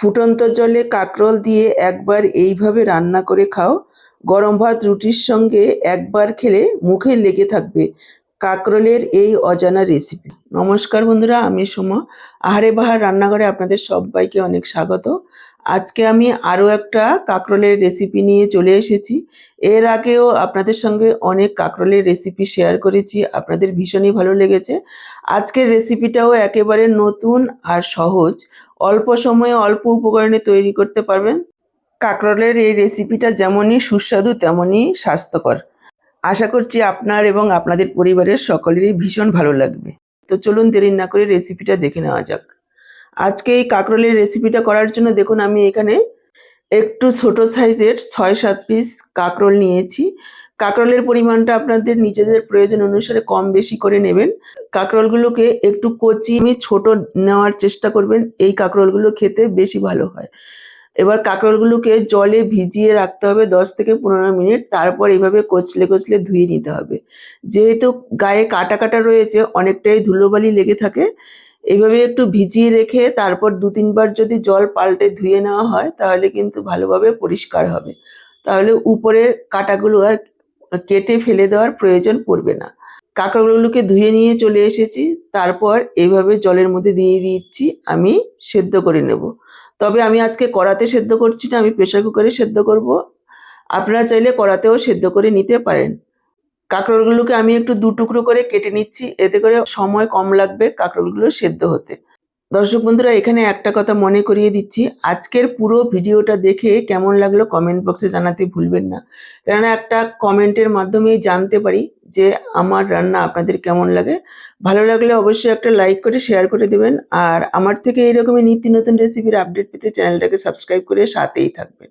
ফুটন্ত জলে কাঁকরোল দিয়ে একবার এইভাবে রান্না করে খাও। গরম ভাত রুটির সঙ্গে একবার খেলে মুখে লেগে থাকবে কাঁকরোলের এই অজানা রেসিপি নমস্কার বন্ধুরা, আমি সুমা। আহারে বাহার রান্নাঘরে আপনাদের সবাইকে অনেক স্বাগত। আজকে আমি আরও একটা কাঁকরোলের রেসিপি নিয়ে চলে এসেছি। এর আগেও আপনাদের সঙ্গে অনেক কাঁকরোলের রেসিপি শেয়ার করেছি। আপনাদের ভীষণই ভালো লেগেছে। আজকের রেসিপিটাও একেবারে নতুন আর সহজ। অল্প সময়ে অল্প উপকরণে তৈরি করতে পারবেন। কাঁকরোলের এই রেসিপিটা যেমনই সুস্বাদু, তেমনই স্বাস্থ্যকর। আশা করছি আপনার এবং আপনাদের পরিবারের সকলেরই ভীষণ ভালো লাগবে। তো চলুন দেরি না করে রেসিপিটা দেখে নেওয়া যাক। আজকে এই কাঁকরোলের রেসিপিটা করার জন্য দেখুন, আমি এখানে একটু ছোট সাইজের ছয় সাত পিস কাঁকরোল নিয়েছি। কাঁকরোলের পরিমাণটা আপনাদের নিজেদের প্রয়োজন অনুসারে কম বেশি করে নেবেন। কাঁকরোলগুলোকে একটু কচি ছোট নেওয়ার চেষ্টা করবেন। এই কাঁকরোলগুলো খেতে বেশি ভালো হয়। এবার কাঁকরোলগুলোকে জলে ভিজিয়ে রাখতে হবে দশ থেকে পনেরো মিনিট। তারপর এইভাবে কচলে কচলে ধুয়ে নিতে হবে। যেহেতু গায়ে কাটা কাটা রয়েছে, অনেকটাই ধুলোবালি লেগে থাকে এইভাবে একটু ভিজিয়ে রেখে তারপর দু তিনবার যদি জল পাল্টে ধুয়ে নেওয়া হয়, তাহলে কিন্তু ভালোভাবে পরিষ্কার হবে। তাহলে উপরের কাটাগুলো আর কেটে ফেলে দেওয়ার প্রয়োজন পড়বে না। কাঁকড়গুলোকে ধুয়ে নিয়ে চলে এসেছি। তারপর এইভাবে জলের মধ্যে দিয়ে দিচ্ছি, আমি সেদ্ধ করে নেব। তবে আমি আজকে কড়াতে সেদ্ধ করছি না, আমি প্রেশার কুকারে সেদ্ধ করব। আপনারা চাইলে কড়াতেও সেদ্ধ করে নিতে পারেন। কাঁকরোলগুলোকে আমি একটু দু টুকরো করে কেটে নিচ্ছি, এতে করে সময় কম লাগবে কাঁকরোলগুলো সেদ্ধ হতে। দর্শক বন্ধুরা, এখানে একটা কথা মনে করিয়ে দিচ্ছি। আজকের পুরো ভিডিওটা দেখে কেমন লাগল কমেন্ট বক্সে জানাতে ভুলবেন না। কেননা একটা কমেন্টের মাধ্যমেই জানতে পারি যে আমার রান্না আপনাদের কেমন লাগে। ভালো লাগলে অবশ্যই একটা লাইক করে, শেয়ার করে দেবেন। আর আমার থেকে এইরকমই নিত্য নতুন রেসিপির আপডেট পেতে চ্যানেলটাকে সাবস্ক্রাইব করে সাথেই থাকবেন।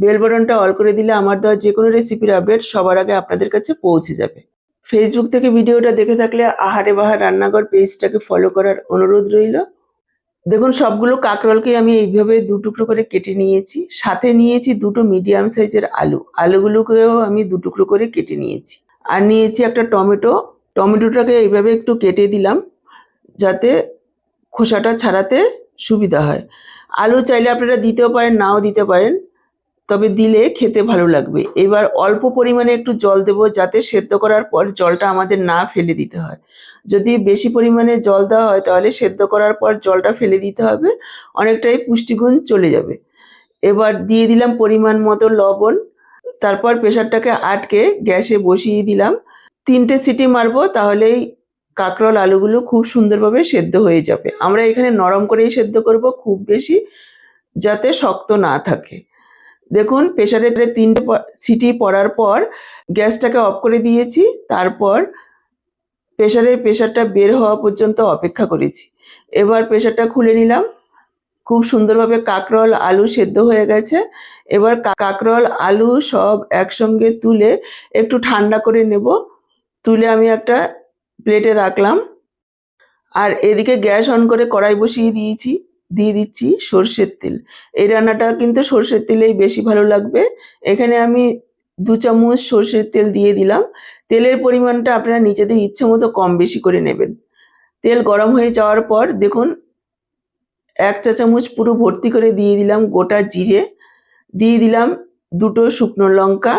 বেল বাটনটা অল করে দিলে আমার দেওয়া যে কোনো রেসিপির আপডেট সবার আগে আপনাদের কাছে পৌঁছে যাবে। ফেসবুক থেকে ভিডিওটা দেখে থাকলে আহারে বাহার রান্নাঘর পেজটাকে ফলো করার অনুরোধ রইল। দেখুন, সবগুলো কাঁকরোলকে আমি এইভাবে দু টুকরো করে কেটে নিয়েছি। সাথে নিয়েছি দুটো মিডিয়াম সাইজের আলু। আলুগুলোকেও আমি দু টুকরো করে কেটে নিয়েছি। আর নিয়েছি একটা টমেটো। টমেটোটাকে এইভাবে একটু কেটে দিলাম যাতে খোসাটা ছাড়াতে সুবিধা হয়। আলু চাইলে আপনারা দিতেও পারেন, নাও দিতে পারেন। তবে দিলে খেতে ভালো লাগবে। এবার অল্প পরিমাণে একটু জল দেব যাতে সেদ্ধ করার পর জলটা আমাদের না ফেলে দিতে হয়। যদি বেশি পরিমাণে জল দেওয়া হয় তাহলে সেদ্ধ করার পর জলটা ফেলে দিতে হবে, অনেকটাই পুষ্টিগুণ চলে যাবে। এবার দিয়ে দিলাম পরিমাণ মতো লবণ, তারপর প্রেশারটাকে আটকে গ্যাসে বসিয়ে দিলাম। তিনটে সিটি মারবো তাহলেই কাঁকরোল আলুগুলো খুব সুন্দরভাবে সেদ্ধ হয়ে যাবে। আমরা এখানে নরম করেই সেদ্ধ করব খুব বেশি, যাতে শক্ত না থাকে। দেখুন প্রেশারে তিনটে সিটি পড়ার পর গ্যাসটাকে অফ করে দিয়েছি, তারপর প্রেশারে প্রেশারটা বের হওয়া পর্যন্ত অপেক্ষা করেছি। এবার প্রেশারটা খুলে নিলাম। খুব সুন্দরভাবে কাঁকরোল, আলু সেদ্ধ হয়ে গেছে। এবার কাঁকরোল, আলু সব একসঙ্গে তুলে একটু ঠান্ডা করে নেব। তুলে আমি একটা প্লেটে রাখলাম। আর এদিকে গ্যাস অন করে কড়াই বসিয়ে দিয়েছি। দিয়ে দিচ্ছি সর্ষের তেল। এই রান্নাটা কিন্তু সর্ষের তেলেই বেশি ভালো লাগবে। এখানে আমি দু চামচ সর্ষের তেল দিয়ে দিলাম। তেলের পরিমাণটা আপনারা নিজেদের ইচ্ছে মতো কম বেশি করে নেবেন। তেল গরম হয়ে যাওয়ার পর দেখুন, এক চা চামচ পুরো ভর্তি করে দিয়ে দিলাম গোটা জিরে। দিয়ে দিলাম দুটো শুকনো লঙ্কা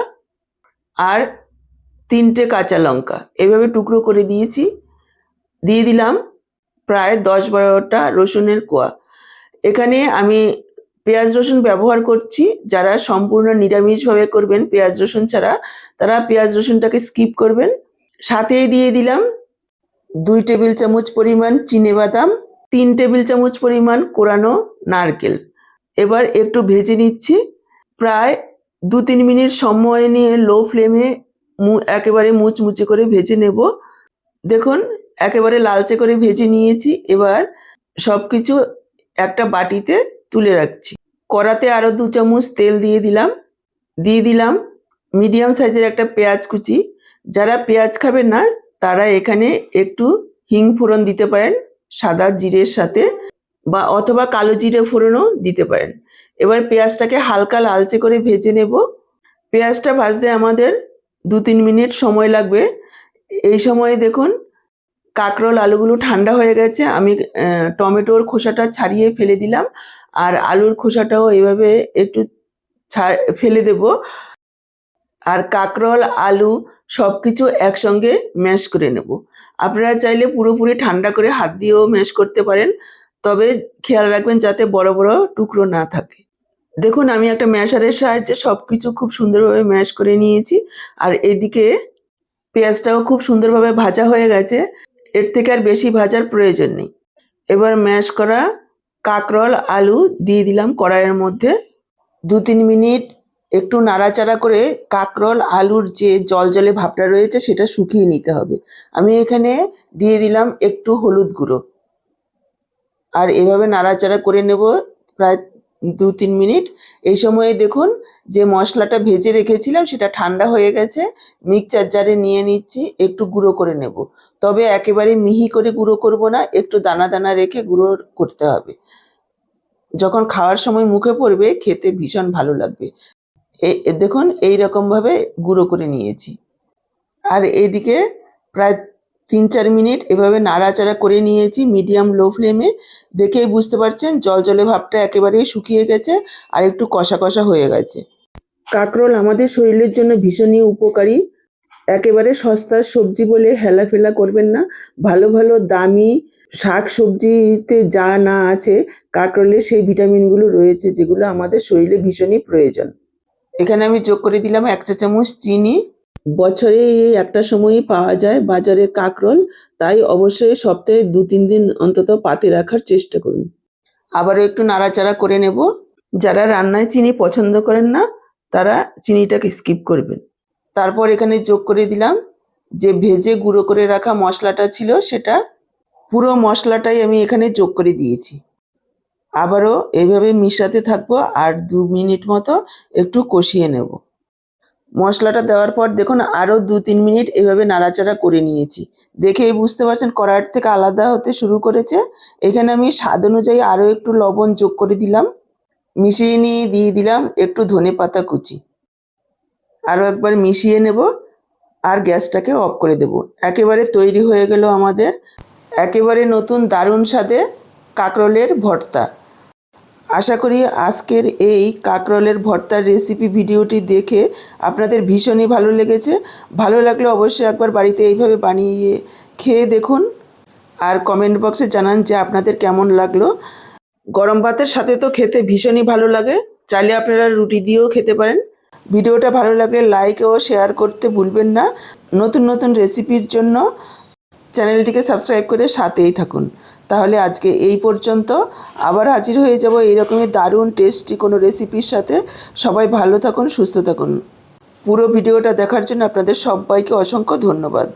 আর তিনটে কাঁচা লঙ্কা। এভাবে টুকরো করে দিয়েছি। দিয়ে দিলাম প্রায় দশ বারোটা রসুনের কোয়া। এখানে আমি পেঁয়াজ রসুন ব্যবহার করছি। যারা সম্পূর্ণ নিরামিষভাবে করবেন পেঁয়াজ রসুন ছাড়া, তারা পেঁয়াজ রসুনটাকে স্কিপ করবেন। সাথেই দিয়ে দিলাম দুই টেবিল চামচ পরিমাণ চিনে বাদাম, তিন টেবিল চামচ পরিমাণ কোরানো নারকেল। এবার একটু ভেজে নিচ্ছি। প্রায় দু তিন মিনিট সময় নিয়ে লো ফ্লেমে একেবারে মুচমুচে করে ভেজে নেব। দেখুন, একেবারে লালচে করে ভেজে নিয়েছি। এবার সব কিছু একটা বাটিতে তুলে রাখছি। কড়াতে আরও দু চামচ তেল দিয়ে দিলাম। দিয়ে দিলাম মিডিয়াম সাইজের একটা পেঁয়াজ কুচি। যারা পেঁয়াজ খাবেন না, তারা এখানে একটু হিং ফোড়ন দিতে পারেন, সাদা জিরের সাথে বা অথবা কালো জিরে ফোড়নও দিতে পারেন। এবার পেঁয়াজটাকে হালকা লালচে করে ভেজে নেব। পেঁয়াজটা ভাজতে আমাদের দু তিন মিনিট সময় লাগবে। এই সময়ে দেখুন কাঁকরোল আলুগুলো ঠান্ডা হয়ে গেছে, আমি টমেটোর খোসাটা ছাড়িয়ে ফেলে দিলাম। আর আলুর খোসাটাও এইভাবে একটু ফেলে দেব। আর কাঁকরোল, আলু সব কিছু একসঙ্গে ম্যাশ করে নেব। আপনারা চাইলে পুরোপুরি ঠান্ডা করে হাত দিয়েও ম্যাশ করতে পারেন, তবে খেয়াল রাখবেন যাতে বড় বড় টুকরো না থাকে। দেখুন, আমি একটা ম্যাশারের সাহায্যে সব কিছু খুব সুন্দরভাবে ম্যাশ করে নিয়েছি। আর এদিকে পেঁয়াজটাও খুব সুন্দরভাবে ভাজা হয়ে গেছে। এর থেকে আর বেশি ভাজার প্রয়োজন নেই। এবার ম্যাশ করা কাঁকরোল, আলু দিয়ে দিলাম কড়াইয়ের মধ্যে। দু তিন মিনিট একটু নাড়াচাড়া করে কাঁকরোল, আলুর যে জল জলে ভাবটা রয়েছে সেটা শুকিয়ে নিতে হবে। আমি এখানে দিয়ে দিলাম একটু হলুদ গুঁড়ো। আর এভাবে নাড়াচাড়া করে নেব প্রায় দু তিন মিনিট। এই সময়ে দেখুন যে মশলাটা ভেজে রেখেছিলাম, সেটা ঠান্ডা হয়ে গেছে। মিক্সচার জারে নিয়ে নিচ্ছি, একটু গুঁড়ো করে নেব। তবে একেবারে মিহি করে গুঁড়ো করব না, একটু দানা দানা রেখে গুঁড়ো করতে হবে। যখন খাওয়ার সময় মুখে পড়বে, খেতে ভীষণ ভালো লাগবে। দেখুন এই রকমভাবে গুঁড়ো করে নিয়েছি। আর এদিকে প্রায় তিন চার মিনিট এভাবে নাড়াচাড়া করে নিয়েছি, মিডিয়াম লো ফ্লেমে। দেখেই বুঝতে পারছেন, জল জলে ভাবটা একেবারেই শুকিয়ে গেছে আর একটু কষা কষা হয়ে গেছে। কাঁকরোল আমাদের শরীরের জন্য ভীষণই উপকারী। একেবারে সস্তার সবজি বলে হেলাফেলা করবেন না। ভালো ভালো, দামি শাক সবজিতে যা না আছে কাঁকরোলে সেই ভিটামিনগুলো রয়েছে যেগুলো আমাদের শরীরে ভীষণই প্রয়োজন। এখানে আমি যোগ করে দিলাম এক চা চামচ চিনি। বছরে এই একটা সময়ই পাওয়া যায় বাজারে কাঁকরোল, তাই অবশ্যই সপ্তাহে দু, তিন দিন অন্তত পাতে রাখার চেষ্টা করুন। আবারও একটু নাড়াচাড়া করে নেব। যারা রান্নায় চিনি পছন্দ করেন না, তারা চিনিটাকে স্কিপ করবেন। তারপর এখানে যোগ করে দিলাম। যে ভেজে গুঁড়ো করে রাখা মশলাটা ছিল সেটা, পুরো মশলাটাই আমি এখানে যোগ করে দিয়েছি। আবারও এইভাবে মিশাতে থাকব আর দু মিনিট মতো একটু কষিয়ে নেব। মশলাটা দেওয়ার পর দেখুন আরও দু তিন মিনিট এভাবে নাড়াচাড়া করে নিয়েছি। দেখেই বুঝতে পারছেন কড়াইয়ের থেকে আলাদা হতে শুরু করেছে। এখানে আমি স্বাদ অনুযায়ী আরও একটু লবণ যোগ করে দিলাম। মিশিয়ে নিয়ে দিয়ে দিলাম একটু ধনে পাতা কুচি। আরও একবার মিশিয়ে নেব আর গ্যাসটাকে অফ করে দেব। একেবারে তৈরি হয়ে গেল আমাদের। একেবারে নতুন দারুণ স্বাদে কাঁকরোলের ভর্তা। আশা করি আজকের এই কাঁকরোলের ভর্তার রেসিপি ভিডিওটি দেখে আপনাদের ভীষণই ভালো লেগেছে। ভালো লাগলে অবশ্যই একবার বাড়িতে এইভাবে বানিয়ে খেয়ে দেখুন আর কমেন্ট বক্সে জানান যে আপনাদের কেমন লাগল। গরম ভাতের সাথে তো খেতে ভীষণই ভালো লাগে, চাইলে আপনারা রুটি দিয়েও খেতে পারেন। ভিডিওটা ভালো লাগলে লাইক ও শেয়ার করতে ভুলবেন না। নতুন নতুন রেসিপির জন্য চ্যানেলটিকে সাবস্ক্রাইব করে সাথেই থাকুন। তাহলে আজকে এই পর্যন্ত। আবার হাজির হয়ে যাব এইরকমই দারুণ টেস্টি কোনো রেসিপির সাথে। সবাই ভালো থাকুন, সুস্থ থাকুন। পুরো ভিডিওটা দেখার জন্য আপনাদের সবাইকে অসংখ্য ধন্যবাদ।